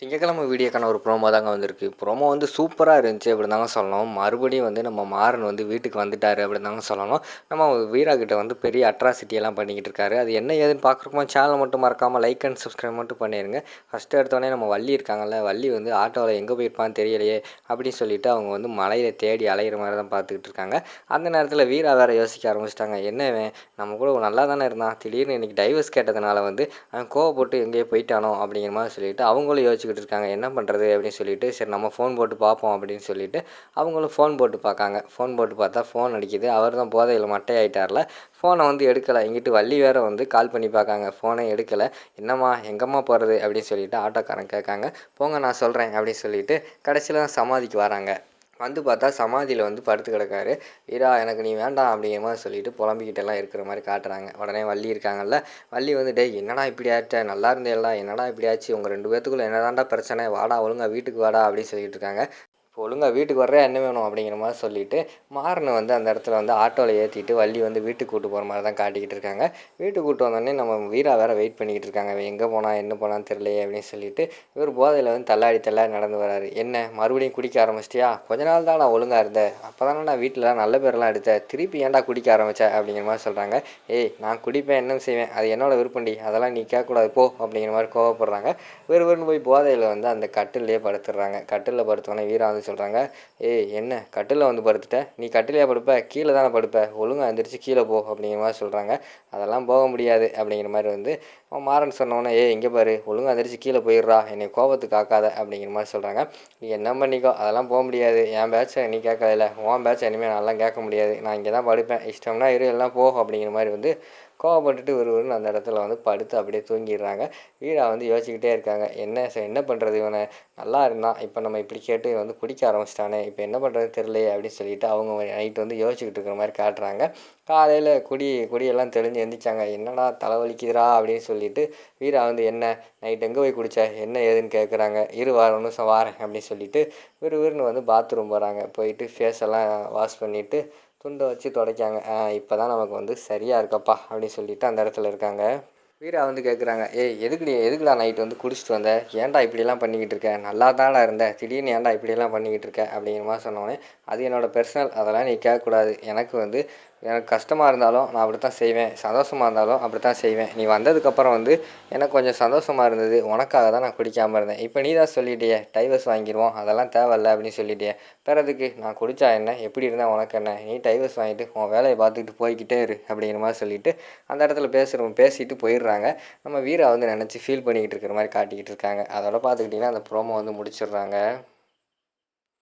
திங்கக்கிழமை வீடியோக்கான ஒரு ப்ரோமோ தாங்க வந்திருக்கு. ப்ரோமோ வந்து சூப்பராக இருந்துச்சு அப்படி தாங்க சொல்லணும். மறுபடியும் வந்து நம்ம மாறன் வந்து வீட்டுக்கு வந்துட்டார் அப்படி தாங்க சொல்லணும். நம்ம வீரா கிட்ட வந்து பெரிய அட்ராசிட்டியெல்லாம் பண்ணிக்கிட்டு இருக்காரு. அது என்ன ஏதுன்னு பார்க்குறப்போ சேனல் மட்டும் மறக்காமல் லைக் அண்ட் சப்ஸ்கிரைப் மட்டும் பண்ணிடுங்க ஃபஸ்ட்டு எடுத்தோடனே நம்ம வள்ளி இருக்காங்கல்ல வள்ளி வந்து ஆட்டோவில் எங்கே போயிருப்பான்னு தெரியலையே அப்படின்னு சொல்லிட்டு அவங்க வந்து மலையில் தேடி அலையிற மாதிரி தான் பார்த்துக்கிட்டு இருக்காங்க. அந்த நேரத்தில் வீரா வேறு யோசிக்க ஆரம்பிச்சிட்டாங்க. என்னவேன் நம்ம கூட நல்லா தானே இருந்தான். திடீர்னு இன்றைக்கி டைவர்ஸ் கேட்டதுனால வந்து அவன் கோவப்பட்டு எங்கேயோ போயிட்டானோ அப்படிங்கிற மாதிரி சொல்லிட்டு அவங்களும் யோசிச்சுக்கிட்டு இருக்காங்க. என்ன பண்ணுறது அப்படின்னு சொல்லிட்டு சரி நம்ம ஃபோன் போட்டு பார்ப்போம் அப்படின்னு சொல்லிட்டு அவங்களும் ஃபோன் போட்டு பார்க்காங்க. ஃபோன் போட்டு பார்த்தா ஃபோன் அடிக்குது. அவர் தான் போதையில் மட்டையாயிட்டார்ல. ஃபோனை வந்து எடுக்கலை. இங்கிட்டு வள்ளி வேற வந்து கால் பண்ணி பார்க்காங்க. ஃபோனை எடுக்கலை. என்னம்மா எங்கம்மா போகிறது அப்படின்னு சொல்லிட்டு ஆட்டோக்காரன் கேட்காங்க. போங்க நான் சொல்கிறேன் அப்படின்னு சொல்லிட்டு கடைசியில் தான் சமாதிக்கு வராங்க. வந்து பார்த்தா சமாதியில் வந்து படுத்து கிடக்காரு. வீரா எனக்கு நீ வேண்டாம் அப்படிங்கிற மாதிரி சொல்லிட்டு புலம்பிக்கிட்டெல்லாம் இருக்கிற மாதிரி காட்டுறாங்க. உடனே வள்ளி இருக்காங்கல்ல. வள்ளி வந்து டேய் என்னடா இப்படி ஆச்ச நல்லா இருந்தேல்லாம் என்னடா இப்படி ஆச்சு? உங்கள் ரெண்டு பேர்த்துக்குள்ளே என்னதான்டா பிரச்சனை? வாடா ஒழுங்கா வீட்டுக்கு வாடா அப்படின்னு சொல்லிட்டு இருக்காங்க. இப்போ ஒழுங்காக வீட்டுக்கு வர்றே என்ன வேணும் அப்படிங்கிற மாதிரி சொல்லிவிட்டு மாறனை வந்து அந்த இடத்துல வந்து ஆட்டோவில் ஏற்றிட்டு வள்ளி வந்து வீட்டுக்கு கூட்டு போகிற மாதிரி தான் காட்டிக்கிட்டு இருக்காங்க. வீட்டுக்கு கூட்டு வந்தோடனே நம்ம வீரா வேறு வெயிட் பண்ணிக்கிட்டு இருக்காங்க. அவன் எங்கே போனால் என்ன போனான்னு தெரியலையே அப்படின்னு சொல்லிட்டு இவர் போதையில் வந்து தள்ளாடி தள்ளாடி நடந்து வராரு. என்ன மறுபடியும் குடிக்க ஆரம்பிச்சிட்டியா? கொஞ்ச நாள் தான் நான் ஒழுங்காக இருந்தேன் அப்போ தானே நான் வீட்டில் நல்ல பேரெல்லாம் எடுத்தேன் திருப்பி ஏன்டா குடிக்க ஆரம்பிச்ச அப்படிங்கிற மாதிரி சொல்கிறாங்க ஏய் நான் குடிப்பேன் என்ன செய்வேன். அது என்னோட விருப்பண்டி. அதெல்லாம் நீ கேட்கக்கூடாது போ அப்படிங்கிற மாதிரி கோவப்படுறாங்க. வெறும் போய் போதையில் வந்து அந்த கட்டிலே படுத்துடுறாங்க கட்டிலில் படுத்தோடனே வீரா வந்து சொல்கிறாங்க ஏய் என்ன? கட்டிலில் வந்து படுத்துட்ட? நீ கட்டிலையா படுப்ப? கீழே தானே படுப்ப? ஒழுங்கா எந்திரிச்சு கீழே போ அப்படிங்கிற மாதிரி சொல்கிறாங்க அதெல்லாம் போக முடியாது அப்படிங்கிற மாதிரி வந்து அவன் மாறன் சொன்னோன்னே ஏ இங்கே பாரு ஒழுங்கா அதிரிச்சு கீழே போயிடுறா என்னை கோபத்துக்கு ஆக்காத அப்படிங்கிற மாதிரி சொல்கிறாங்க நீ என்ன பண்ணிக்கோ அதெல்லாம் போக முடியாது. என் பேட்சை நீ கேட்காதில்ல உன் பேட்சை இனிமேல் நல்லா கேட்க முடியாது. நான் இங்கே தான் படுப்பேன். இஷ்டம்னா இரு எல்லாம் போ அப்படிங்கிற மாதிரி வந்து கோவப்பட்டுட்டு ஒருவருன்னு அந்த இடத்துல வந்து படுத்து அப்படியே தூங்கிடுறாங்க. வீரா வந்து யோசிச்சுக்கிட்டே இருக்காங்க. என்ன என்ன பண்ணுறது இவனை? நல்லா இருந்தான். இப்போ நம்ம இப்படி கேட்டு வந்து குடிக்க ஆரம்பிச்சிட்டானே. இப்போ என்ன பண்ணுறது தெரியலையே அப்படின்னு சொல்லிட்டு அவங்க நைட்டு வந்து யோசிச்சுக்கிட்டு இருக்கிற மாதிரி காட்டுறாங்க. காலையில் குடி குடியெல்லாம் தெளிஞ்சு எந்திரிச்சாங்க. என்னடா தலைவலிக்குதுரா அப்படின்னு சொல்லி சொல்லிட்டு வீரா வந்து என்ன? நைட் எங்கே போய் குடித்த என்ன ஏதுன்னு கேட்குறாங்க இரு வார வாரேன் அப்படின்னு சொல்லிட்டு விறுவிறுன்னு வந்து பாத்ரூம் போகிறாங்க போயிட்டு ஃபேஸ் எல்லாம் வாஷ் பண்ணிவிட்டு துண்டை வச்சு துடைக்காங்க. இப்போ தான் நமக்கு வந்து சரியாக இருக்கப்பா அப்படின்னு சொல்லிட்டு அந்த இடத்துல இருக்காங்க. வீரா வந்து கேட்குறாங்க ஏய் எதுக்குடி எதுக்குடா நைட்டு வந்து குடிச்சிட்டு வந்த? ஏன்டா இப்படிலாம் பண்ணிக்கிட்டு இருக்க? நல்லா தான்டா இருந்த. திடீர்னு ஏன்டா இப்படியெல்லாம் பண்ணிக்கிட்டு இருக்க? அப்படிங்கிற மாதிரி சொன்னோடனே அது என்னோட பர்சனல் அதெல்லாம் நீ கேட்கக்கூடாது. எனக்கு வந்து எனக்கு கஷ்டமாக இருந்தாலும் நான் அப்படி தான் செய்வேன். சந்தோஷமாக இருந்தாலும் அப்படி தான் செய்வேன். நீ வந்ததுக்கப்புறம் வந்து எனக்கு கொஞ்சம் சந்தோஷமாக இருந்தது. உனக்காக தான் நான் குடிக்காமல் இருந்தேன். இப்போ நீ தான் சொல்லிட்டியே டைவர்ஸ் வாங்கிடுவோம் அதெல்லாம் தேவையில்ல அப்படின்னு சொல்லிட்டியே. பிறதுக்கு நான் குடித்தா என்ன? எப்படி இருந்தால் உனக்கு என்ன? நீ டைவர்ஸ் வாங்கிட்டு உன் வேலையை பார்த்துக்கிட்டு போய்கிட்டே இரு. அப்படிங்கிற மாதிரி சொல்லிவிட்டு அந்த இடத்துல பேசுகிறோம் பேசிட்டு முடிச்சிடுறாங்க நம்ம வீரா வந்து நினச்சி ஃபீல் பண்ணிக்கிட்டு இருக்கிற மாதிரி காட்டிக்கிட்டு இருக்காங்க. அதோட பார்த்துக்கிட்டிங்கன்னா அந்த ப்ரோமோ வந்து முடிச்சிடுறாங்க.